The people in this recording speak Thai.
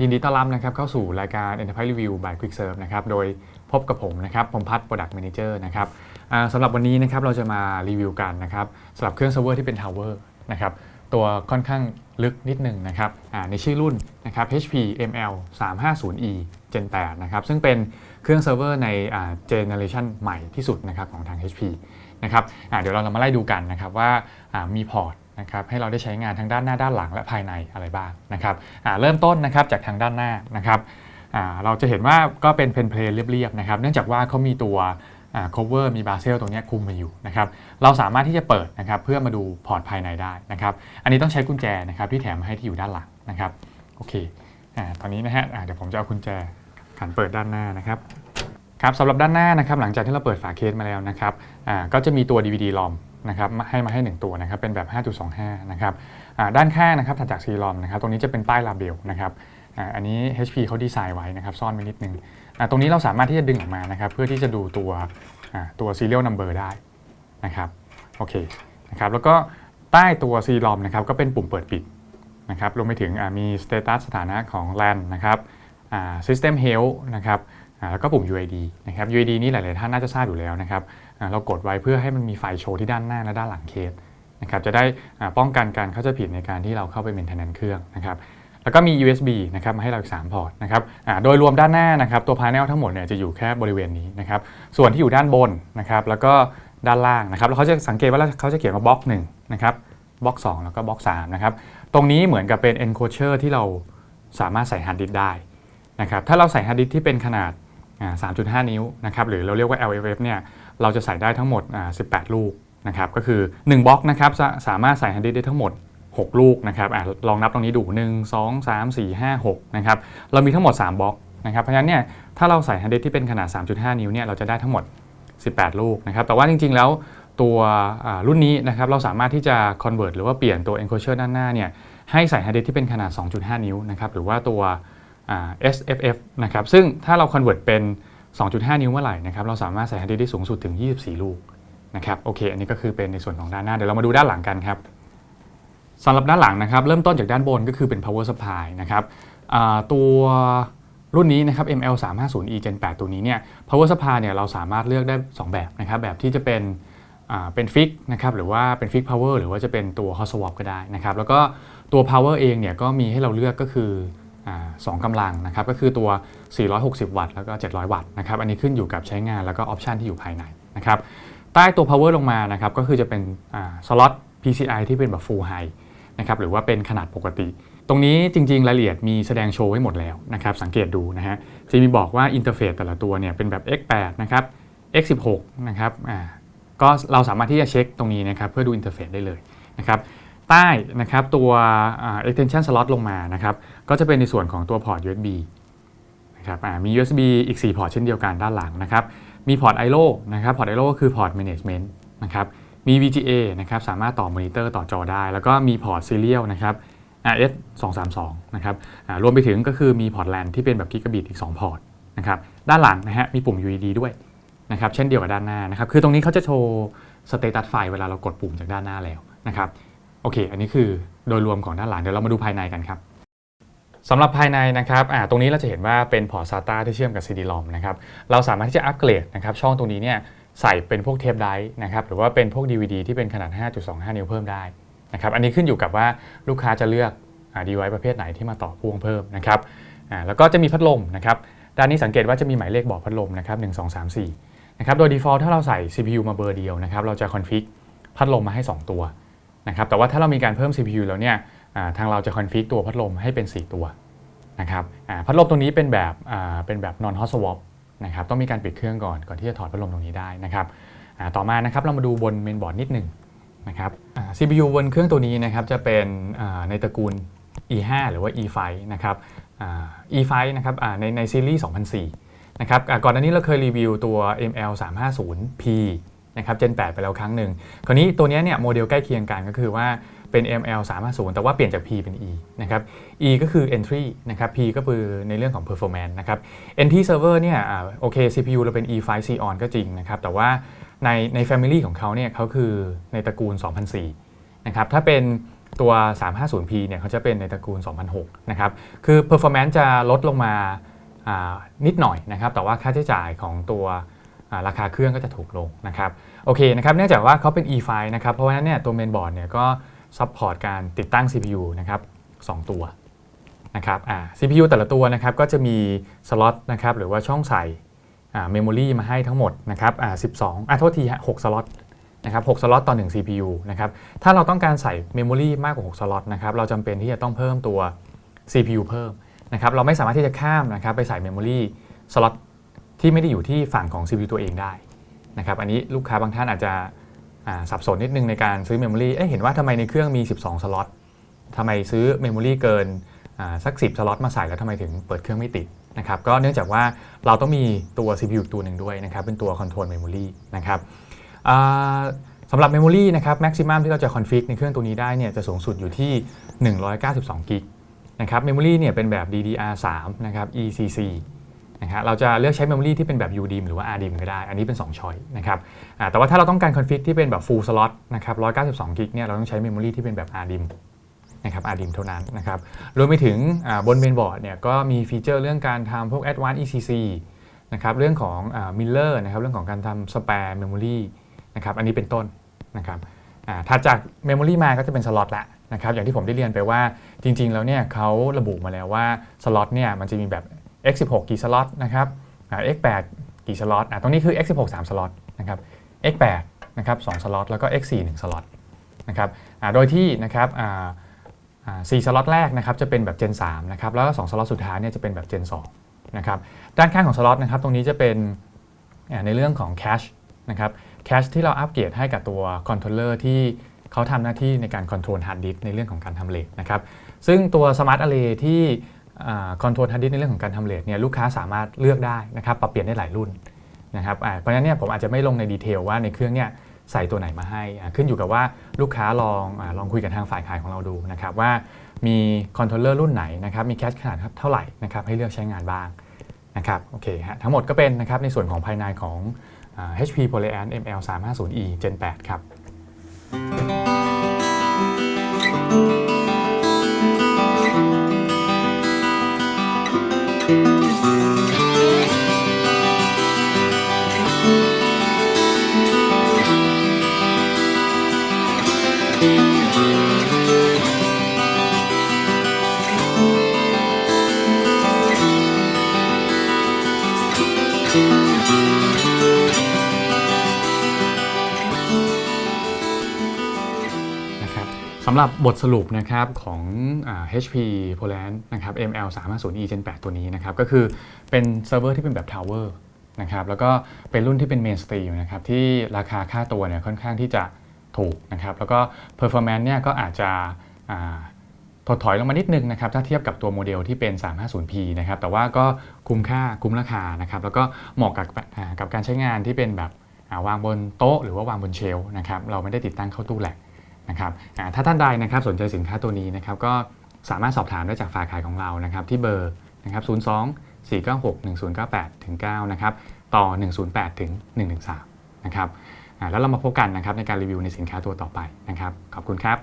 ยินดีต้อนรับนะครับเข้าสู่รายการ Enterprise Review by Quick Serve นะครับโดยพบกับผมนะครับผมพัฒน์ Product Manager นะครับสำหรับวันนี้นะครับเราจะมารีวิวกันนะครับสำหรับเครื่องเซิร์ฟเวอร์ที่เป็น Tower นะครับตัวค่อนข้างลึกนิดหนึ่งนะครับในชื่อรุ่นนะครับ HP ML 350E Gen 8นะครับซึ่งเป็นเครื่องเซิร์ฟเวอร์ในเจเนอเรชันใหม่ที่สุดนะครับของทาง HP นะครับเดี๋ยวเรามาไล่ดูกันนะครับว่ามีพอร์ต นะครับให้เราได้ใช้งานทั้งด้านหน้าด้านหลังและภายในอะไรบ้างนะครับเริ่มต้นนะครับจากทางด้านหน้านะครับเราจะเห็นว่าก็เป็นเพนเพลนเรียบๆนะครับเนื่องจากว่าเขามีตัว cover มีบาเซลตรงนี้คุมมาอยู่นะครับเราสามารถที่จะเปิดนะครับเพื่อมาดูพอร์ตภายในได้นะครับอันนี้ต้องใช้กุญแจนะครับที่แถมมาให้ที่อยู่ด้านหลังนะครับโอเคอ่าตอนนี้นะฮะเดี๋ยวผมจะเอากุญแจขันเปิดด้านหน้านะครับครับสำหรับด้านหน้านะครับหลังจากที่เราเปิดฝาเคสมาแล้วนะครับก็จะมีตัว DVD ROM นะครับมาให้มาให้ 1 ตัวนะครับเป็นแบบ 5.25 นะครับด้านข้างนะครับถัดจาก C-ROM นะครับตรงนี้จะเป็นป้ายลาเบลนะครับอันนี้ HP เขาดีไซน์ไว้นะครับซ่อนไว้นิดนึงตรงนี้เราสามารถที่จะดึงออกมานะครับเพื่อที่จะดูตัวตัว serial number ได้นะครับโอเคนะครับแล้วก็ใต้ตัว C-ROM นะครับก็เป็นปุ่มเปิดปิดนะครับรวมไปถึงมี status สถานะของ LAN นะครับ system health นะครับ แล้วก็ปุ่ม UID นะครับ UID นี่หลาย ๆ ท่านน่าจะทราบอยู่แล้วนะครับเรากดไว้เพื่อให้มันมีไฟโชว์ที่ด้านหน้าและด้านหลังเคสนะครับจะได้ป้องกันการเข้าใจผิดในการที่เราเข้าไป maintenance เครื่องนะครับแล้วก็มี USB นะครับมาให้เราอีก3พอร์ตนะครับโดยรวมด้านหน้านะครับตัวพาร์เนลทั้งหมดเนี่ยจะอยู่แค่บริเวณนี้นะครับส่วนที่อยู่ด้านบนนะครับแล้วก็ด้านล่างนะครับแล้วเขาจะสังเกตว่าเขาจะเขียนว่าบล็อก1นะครับบล็อก2แล้วก็บล็อก3นะครับตรงนี้เหมือนกับเป็น enclosure ที่เราสามารถใส่ฮาร์ดดิสก์ได้นะครับถ้าเราใส่ฮาร์ดดิสที่เป็นขนาด 3.5 นิ้วนะครับหรือเราเรียกว่า LFF เนี่ยเราจะใส่ได้ทั้งหมด 18 ลูกนะครับก็คือ 1บล็อกนะครับจะสามารถใส่ฮาร์ดดิสได้ทั้งหมด 6 ลูกนะครับอลองนับตรงนี้ดู 1 2 3 4 5 6นะครับเรามีทั้งหมด 3บล็อกนะครับเพราะฉะนั้นเนี่ยถ้าเราใส่ฮาร์ดดิสที่เป็นขนาด 3.5 นิ้วเนี่ยเราจะได้ทั้งหมด 18 ลูกนะครับแต่ว่าจริง ๆ แล้วตัวรุ่นนี้นะครับเราสามารถที่จะ convert หรือว่าเปลี่ยนตัว enclosure ด้านหน้าเนี่ยให้ใส่ฮาร์ดดิสที่เป็นขนาด 2.5 นิ้วนะครับหรือว่าตัว SFF นะครับซึ่งถ้าเรา convert เป็น 2.5 นิ้วเมื่อไหร่นะครับเราสามารถใส่ฮาร์ดดิสก์ได้สูงสุดถึง 24 ลูกนะครับโอเคอันนี้ก็คือเป็นในส่วนของด้านหน้า เดี๋ยวเรามาดูด้านหลังกันครับสำหรับด้านหลังนะครับเริ่มต้นจากด้านบนก็คือเป็น power supply นะครับตัวรุ่นนี้นะครับ ML 3 5 0 E Gen 8 ตัวนี้เนี่ย power supply เนี่ยเราสามารถเลือกได้ 2 แบบนะครับแบบที่จะเป็นเป็นฟิกนะครับหรือว่าเป็นฟิก power หรือว่าจะเป็นตัว hot swap ก็ได้นะครับแล้วก็ตัว power เองเนี่ยก็มีให้เราเลือกก็คือ สองกำลังนะครับก็คือตัว 460 วัตต์แล้วก็ 700 วัตต์นะครับอันนี้ขึ้นอยู่กับใช้งานแล้วก็ออปชันที่อยู่ภายในนะครับใต้ตัว power ลงมานะครับก็คือจะเป็นสล็อต PCI ที่เป็นแบบ full high นะครับหรือว่าเป็นขนาดปกติ ตรงนี้จริง ๆ รายละเอียดมีแสดงโชว์ไว้หมดแล้วนะครับสังเกตดูนะฮะจะมีบอกว่าอินเทอร์เฟซแต่ละตัวเนี่ยเป็นแบบ X8 นะครับ X16 นะครับก็เราสามารถที่จะเช็คตรงนี้นะครับเพื่อดูอินเทอร์เฟซได้เลยนะครับ ใต้นะครับตัว extension slot ลงมานะครับก็จะเป็นในส่วนของตัวพอร์ต USB นะครับมี USB อีก 4 พอร์ตเช่นเดียวกันด้านหลังนะครับมีพอร์ต I/O นะครับพอร์ต I/O ก็คือพอร์ต management นะครับมี VGA นะครับสามารถต่อมอนิเตอร์ต่อจอได้ แล้วก็มีพอร์ต serial นะครับ RS 232นะครับรวมไปถึงก็คือมีพอร์ต LAN ที่เป็นแบบ Gigabit อีก 2 พอร์ตนะครับด้านหลังนะฮะมีปุ่ม UED ด้วยนะครับเช่นเดียวกับด้านหน้านะครับคือตรงนี้เขาจะโชว์สเตตัสไฟเวลาเรากดปุ่มจากด้านหน้าแล้วนะครับ โอเค อันนี้คือโดยรวมของด้านหลังเดี๋ยวเรามาดูภายในกันครับสำหรับภายในนะครับตรงนี้เราจะเห็นว่าเป็นพอร์ต SATA ที่เชื่อมกับ CD-ROM นะครับ เราสามารถที่จะอัปเกรดนะครับช่องตรงนี้เนี่ยใส่เป็นพวกเทปไดรฟ์นะครับหรือว่าเป็นพวก DVD ที่เป็นขนาด 5.25 นิ้วเพิ่มได้นะครับอันนี้ขึ้นอยู่กับว่าลูกค้าจะเลือกอดีไวประเภทไหนที่มาต่อพ่วงเพิ่มนะครับแล้วก็จะมีพัดลมนะครับด้านนี้สังเกตว่าจะมีหมายเลขบอกพัดลมนะครับ 1 2 3 4นะครับโดย default ถ้าเราใส่ CPU มาเบอร์เดียวนะครับเราจะ config พัดลมมาให้ 2 ตัว นะครับแต่ว่าถ้าเรามีการเพิ่ม CPU แล้วเนี่ยทางเราจะคอนฟิกตัวพัดลมให้เป็น 4 ตัวนะครับพัดลมตรงนี้เป็นแบบเป็นแบบ non hot swap นะครับต้องมีการปิดเครื่องก่อนก่อนที่จะถอดพัดลมตรงนี้ได้นะครับต่อมานะครับเรามาดูบนเมนบอร์ดนิดหนึ่งนะครับ CPU บนเครื่องตัวนี้นะครับจะเป็นในตระกูล E5 หรือว่า E5 นะครับ E5 นะครับในในซีรีส์2004นะครับก่อนหน้านี้เราเคยรีวิวตัว ML 350P นะครับ Gen 8 ไปแล้วครั้งหนึ่ง คราวนี้ตัวนี้เนี่ยโมเดลใกล้เคียงกันก็คือว่าเป็น ML 350 แต่ว่าเปลี่ยนจาก P เป็น E นะครับ E ก็คือ entry นะครับ P ก็คือในเรื่องของ performance นะครับ Entry server เนี่ยอ่าโอเค CPU เราเป็น E5 Xeon ก็จริงนะครับ แต่ว่าในใน family ของเขาเนี่ยเขาคือในตระกูล 2004นะครับ ถ้าเป็นตัว 350p เนี่ยเขาจะเป็นในตระกูล 2006นะครับ คือ performance จะลดลงมานิดหน่อยนะครับ แต่ว่าค่าใช้จ่ายของตัว ราคาเครื่องก็จะถูกลงนะครับโอเคนะครับเนื่องจากว่าเขาเป็น E5 นะครับเพราะฉะนั้นเนี่ยตัวเมนบอร์ดเนี่ยก็ซัพพอร์ตการติดตั้ง CPU นะครับสองตัวนะครับอ่า CPU แต่ละตัวนะครับก็จะมีสล็อตนะครับหรือว่าช่องใส่เมมโมรีมาให้ทั้งหมดนะครับอ่า12อะโทษทีฮะ6สล็อตนะครับ6สล็อตต่อ 1 CPU นะครับถ้าเราต้องการใส่เมมโมรีมากกว่า 6 สล็อตนะครับเราจำเป็นที่จะต้องเพิ่มตัว CPU เพิ่มนะครับเราไม่สามารถที่จะข้ามนะครับไปใส่เมมโมรีสล็อต ที่ไม่ได้อยู่ที่ฝั่งของ CPU ตัวเองได้นะครับอันนี้ลูกค้าบางท่านอาจจะสับสนนิดนึงในการซื้อเมมโมรีเอ๊ะเห็นว่าทำไมในเครื่องมี 12 สล็อตทำไมซื้อเมมโมรีเกินสัก 10 สล็อตมาใส่แล้วทำไมถึงเปิดเครื่องไม่ติดนะครับก็เนื่องจากว่าเราต้องมีตัว CPU ตัวหนึ่งด้วยนะครับเป็นตัว Control Memory นะครับสำหรับ Memory นะครับ Maximum ที่เราจะ config ในเครื่องตัวนี้ได้เนี่ยจะสูงสุดอยู่ที่ 192กิกนะครับ Memory เนี่ยเป็นแบบ DDR3 นะครับ ECC นะครับเราจะเลือกใช้ Memory ที่เป็นแบบ UDIM หรือว่า RDIM ก็ได้ อันนี้เป็น2ช้อยนะครับแต่ว่าถ้าเราต้องการ config ที่เป็นแบบ full slot นะครับ192 กิกเนี่ยเราต้องใช้ Memory ที่เป็นแบบ RDIM นะครับ RDIM เท่านั้นนะครับรวมไปถึงบนเมนบอร์ดเนี่ยก็มีฟีเจอร์เรื่องการทำพวก Advanced ECC นะครับเรื่องของอ่า Miller นะครับเรื่องของการทำ spare memory นะครับอันนี้เป็นต้นนะครับอ่าถัดจาก Memory มาก็จะเป็นสล็อตละนะครับอย่างที่ผมได้เรียนไปว่าจริง ๆ แล้วเนี่ยเขาระบุมาแล้วว่าสล็อตเนี่ยมันจะมีแบบ x16 กี่สล็อตนะครับ x8 กี่สล็อตอ่าตรงนี้คือ x16 3สล็อตนะครับ x8 นะครับ2สล็อตแล้วก็ x4 1สล็อตนะครับอ่าโดยที่นะครับอ่าอ่า4สล็อตแรกนะครับจะเป็นแบบ Gen 3นะครับแล้วก็2สล็อตสุดท้ายเนี่ยจะเป็นแบบ Gen 2นะครับด้านข้างของสล็อตนะครับตรงนี้จะเป็นในเรื่องของ cache นะครับแคชที่เราอัปเกรดให้กับตัวคอนโทรลเลอร์ที่เขาทำหน้าที่ในการคอนโทรลฮาร์ดดิสในเรื่องของการทำเลทนะครับซึ่งตัว Smart Array ที่ คอนโทรลฮาร์ดดิสในเรื่องของการทำเลทเนี่ยลูกค้าสามารถเลือกได้นะครับปรับเปลี่ยนได้หลายรุ่นนะครับเพราะฉะนั้นเนี่ยผมอาจจะไม่ลงในดีเทลว่าในเครื่องเนี่ยใส่ตัวไหนมาให้ขึ้นอยู่กับว่าลูกค้าลองอลองคุยกับทางฝ่ายขายของเราดูนะครับว่ามีคอนโทรลเลอร์รุ่นไหนนะครับมีแคชขนาดเท่าไหร่นะครับให้เลือกใช้งานบ้างนะครับโอเคฮะทั้งหมดก็เป็นนะครับในส่วนของภายในของอ HP PolyAnt ML 3 5 0 E Gen 8 ครับนะำหรับบทสรุปนะครับของอ HP Poland นะครับ ML 3 5 0 E Gen 8 ตัวนี้นะครับก็คือเป็นเซิร์ฟเวอร์ที่เป็นแบบ Tower นะครับแล้วก็เป็นรุ่นที่เป็น Mainstream นะครับที่ราคาค่าตัวเนี่ยค่อนข้างที่จะ ถูกนะครับแล้วก็ Performance เนี่ยก็อาจจะถดถอยลงมานิดนึงนะครับถ้าเทียบกับตัวโมเดลที่เป็น 350p นะครับแต่ว่าก็คุ้มค่าคุ้มราคานะครับแล้วก็เหมาะกับกับการใช้งานที่เป็นแบบวางบนโต๊ะหรือว่าวางบนเชลฟ์นะครับเราไม่ได้ติดตั้งเข้าตู้แหลกนะครับถ้าท่านใดนะครับสนใจสินค้าตัวนี้นะครับก็สามารถสอบถามได้จากฝ่ายขายของเรานะครับที่เบอร์นะครับ02 496 1098ถึง9นะครับต่อ 108ถึง113นะครับ แล้วเรามาพบกันนะครับในการรีวิวในสินค้าตัวต่อไปนะครับ ขอบคุณครับ